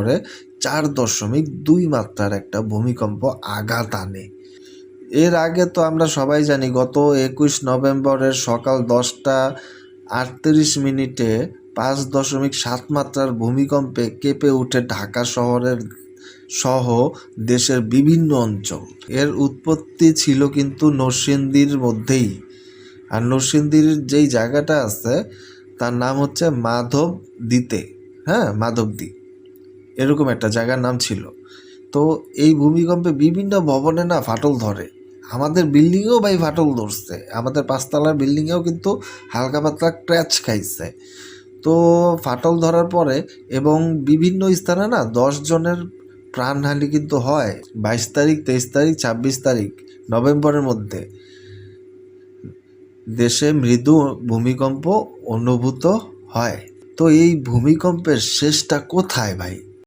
করে চার দশমিক দুই মাত্রার একটা ভূমিকম্প আঘাত আনে। এর আগে তো আমরা সবাই জানি গত একুশ নভেম্বরের সকাল দশটা আটত্রিশ মিনিটে পাঁচ দশমিক সাত মাত্রার ভূমিকম্পে কেঁপে উঠে ঢাকা শহরের সহ দেশের বিভিন্ন অঞ্চল। এর উৎপত্তি ছিল কিন্তু নরসিংদীর মধ্যেই। আর নরসিংদীর যেই জায়গাটা আছে, তার নাম হচ্ছে মাধব দিতে হ্যাঁ মাধবদী। এরকম একটা জায়গার নাম ছিল। তো এই ভূমিকম্পে বিভিন্ন ভবনে না ফাটল ধরে। আমাদের বিল্ডিংয়েও ভাই ফাটল ধরছে। আমাদের পাঁচতলার বিল্ডিংয়েও কিন্তু হালকা পাতলা ক্র্যাচ খাইছে। তো ফাটল ধরার পরে এবং বিভিন্ন স্থানে না দশ জনের প্রাণহানি কিন্তু হয় বাইশ তারিখ, তেইশ তারিখ, ছাব্বিশ তারিখ, নভেম্বরের মধ্যে। দেশে মৃদু ভূমিকম্প অনুভূত হয়। তো এই ভূমিকম্পের শেষটা কোথায় ভাই?